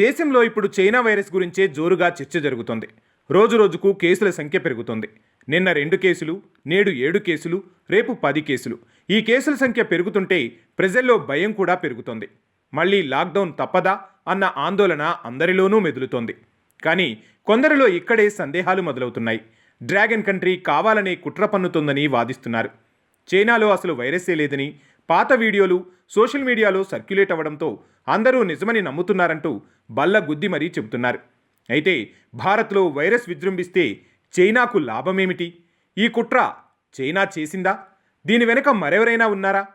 దేశంలో ఇప్పుడు China virus గురించే జోరుగా చర్చ జరుగుతోంది. రోజు రోజుకు కేసుల సంఖ్య పెరుగుతోంది. నిన్న రెండు కేసులు నేడు ఏడు కేసులు రేపు పది కేసులు. ఈ కేసుల సంఖ్య పెరుగుతుంటే ప్రజల్లో భయం కూడా పెరుగుతోంది. మళ్ళీ లాక్డౌన్ తప్పదా అన్న ఆందోళన అందరిలోనూ మెదులుతోంది. కానీ కొందరిలో ఇక్కడే సందేహాలు మొదలవుతున్నాయి. డ్రాగన్ కంట్రీ కావాలనే కుట్ర పన్నుతోందని వాదిస్తున్నారు. చైనాలో అసలు వైరస్సే లేదని పాత వీడియోలు సోషల్ మీడియాలో సర్క్యులేట్ అవ్వడంతో అందరూ నిజమని నమ్ముతున్నారంటూ బల్ల గుద్ది మరీ చెబుతున్నారు. అయితే భారత్లో వైరస్ విజృంభిస్తే చైనాకు లాభమేమిటి? ఈ కుట్ర చైనా చేసిందా? దీని వెనుక మరెవరైనా ఉన్నారా?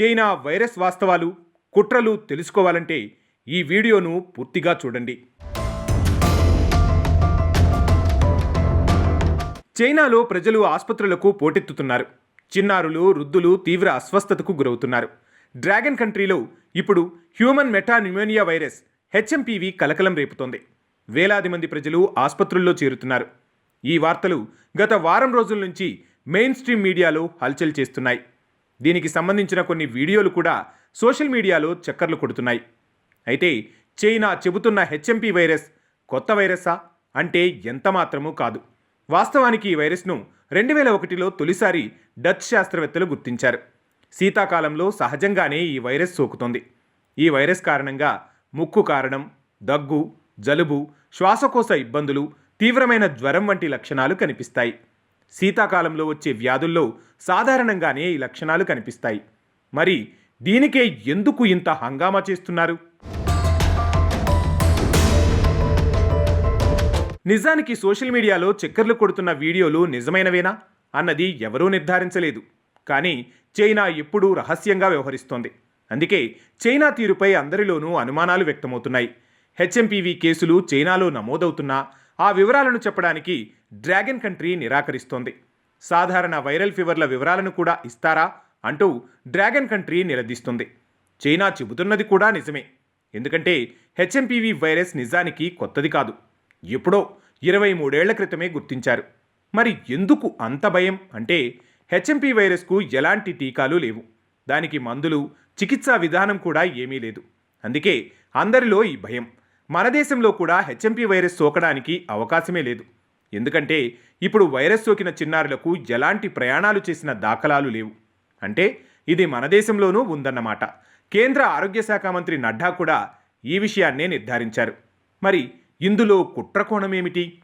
చైనా వైరస్ వాస్తవాలు కుట్రలు తెలుసుకోవాలంటే ఈ వీడియోను పూర్తిగా చూడండి. చైనాలో ప్రజలు ఆసుపత్రులకు పోటెత్తుతున్నారు. చిన్నారులు వృద్ధులు తీవ్ర అస్వస్థతకు గురవుతున్నారు. డ్రాగన్ కంట్రీలో ఇప్పుడు human meta pneumonia virus HMPV కలకలం రేపుతోంది. వేలాది మంది ప్రజలు ఆసుపత్రుల్లో చేరుతున్నారు. ఈ వార్తలు గత వారం రోజుల నుంచి మెయిన్ స్ట్రీమ్ మీడియాలో హల్చల్ చేస్తున్నాయి. దీనికి సంబంధించిన కొన్ని వీడియోలు కూడా సోషల్ మీడియాలో చక్కర్లు కొడుతున్నాయి. అయితే చైనా చెబుతున్న హెచ్ఎంపీ వైరస్ కొత్త వైరసా? అంటే ఎంత మాత్రమూ కాదు. వాస్తవానికి ఈ వైరస్ను రెండు వేల ఒకటిలో తొలిసారి డచ్ శాస్త్రవేత్తలు గుర్తించారు. శీతాకాలంలో సహజంగానే ఈ వైరస్ సోకుతుంది. ఈ వైరస్ కారణంగా ముక్కు కారణం దగ్గు జలుబు శ్వాసకోశ ఇబ్బందులు తీవ్రమైన జ్వరం వంటి లక్షణాలు కనిపిస్తాయి. శీతాకాలంలో వచ్చే వ్యాధుల్లో సాధారణంగానే ఈ లక్షణాలు కనిపిస్తాయి. మరి దీనికే ఎందుకు ఇంత హంగామా చేస్తున్నారు? నిజానికి సోషల్ మీడియాలో చక్కర్లు కొడుతున్న వీడియోలు నిజమైనవేనా? అన్నది ఎవరూ నిర్ధారించలేదు. కానీ చైనా ఎప్పుడూ రహస్యంగా వ్యవహరిస్తోంది. అందుకే చైనా తీరుపై అందరిలోనూ అనుమానాలు వ్యక్తమవుతున్నాయి. హెచ్ఎంపీవీ కేసులు చైనాలో నమోదవుతున్నా ఆ వివరాలను చెప్పడానికి డ్రాగన్ కంట్రీ నిరాకరిస్తోంది. సాధారణ వైరల్ ఫీవర్ల వివరాలను కూడా ఇస్తారా అంటూ డ్రాగన్ కంట్రీ నిలదీస్తుంది. చైనా చెబుతున్నది కూడా నిజమే. ఎందుకంటే హెచ్ఎంపీవీ వైరస్ నిజానికి కొత్తది కాదు. ఎప్పుడో ఇరవై మూడేళ్ళ క్రితమే గుర్తించారు. మరి ఎందుకు అంత భయం? అంటే హెచ్ఎంపీ వైరస్కు ఎలాంటి టీకాలు లేవు. దానికి మందులు చికిత్సా విధానం కూడా ఏమీ లేదు. అందుకే అందరిలో ఈ భయం. మన దేశంలో కూడా హెచ్ఎంపీ వైరస్ సోకడానికి అవకాశమే లేదు. ఎందుకంటే ఇప్పుడు వైరస్ సోకిన చిన్నారులకు ఎలాంటి ప్రయాణాలు చేసిన దాఖలాలు లేవు. అంటే ఇది మన దేశంలోనూ ఉందన్నమాట. కేంద్ర ఆరోగ్య శాఖ మంత్రి నడ్డా కూడా ఈ విషయాన్నే నిర్ధారించారు. మరి ఇందులో కుట్రకోణమేమిటి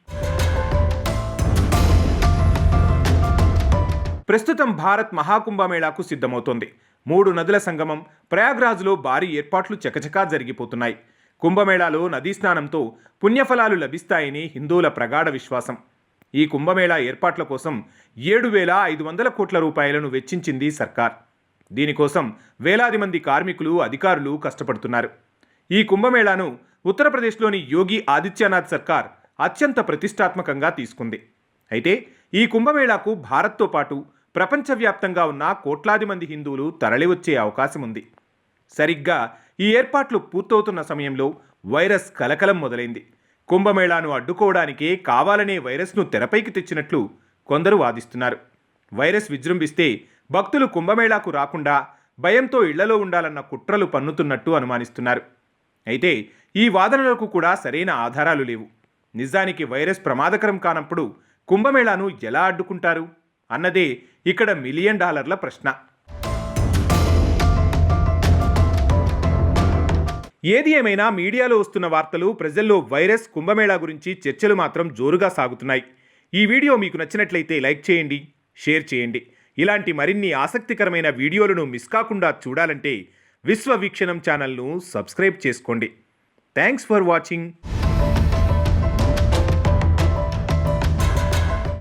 ప్రస్తుతం భారత్ మహాకుంభమేళాకు సిద్ధమవుతోంది. మూడు నదుల సంగమం ప్రయాగ్రాజ్లో భారీ ఏర్పాట్లు చకచకా జరిగిపోతున్నాయి. కుంభమేళాలో నదీ స్నానంతో పుణ్యఫలాలు లభిస్తాయని హిందువుల ప్రగాఢ విశ్వాసం. ఈ కుంభమేళా ఏర్పాట్ల కోసం ఏడు వేల ఐదు వందల కోట్ల రూపాయలను వెచ్చించింది సర్కార్. దీనికోసం వేలాది మంది కార్మికులు అధికారులు కష్టపడుతున్నారు. ఈ కుంభమేళాను ఉత్తరప్రదేశ్లోని యోగి ఆదిత్యనాథ్ సర్కార్ అత్యంత ప్రతిష్టాత్మకంగా తీసుకుంది. అయితే ఈ కుంభమేళాకు భారత్తో పాటు ప్రపంచవ్యాప్తంగా ఉన్న కోట్లాది మంది హిందువులు తరలివచ్చే అవకాశం ఉంది సరిగ్గా ఈ ఏర్పాట్లు పూర్తవుతున్న సమయంలో వైరస్ కలకలం మొదలైంది. కుంభమేళాను అడ్డుకోవడానికే కావాలనే వైరస్ను తెరపైకి తెచ్చినట్లు కొందరు వాదిస్తున్నారు. వైరస్ విజృంభిస్తే భక్తులు కుంభమేళాకు రాకుండా భయంతో ఇళ్ళలో ఉండాలన్న కుట్రలు పన్నుతున్నట్టు అనుమానిస్తున్నారు. అయితే ఈ వాదనలకు కూడా సరైన ఆధారాలు లేవు. నిజానికి వైరస్ ప్రమాదకరం కానప్పుడు కుంభమేళాను ఎలా అడ్డుకుంటారు? అన్నదే ఇక్కడ మిలియన్ డాలర్ల ప్రశ్న. ఏది ఏమైనా మీడియాలో వస్తున్న వార్తలు ప్రజల్లో వైరస్ కుంభమేళా గురించి చర్చలు మాత్రం జోరుగా సాగుతున్నాయి. ఈ వీడియో మీకు నచ్చినట్లయితే లైక్ చేయండి షేర్ చేయండి. ఇలాంటి మరిన్ని ఆసక్తికరమైన వీడియోలను మిస్ కాకుండా చూడాలంటే విశ్వవీక్షణం ఛానల్ను సబ్స్క్రైబ్ చేసుకోండి. Thanks for watching.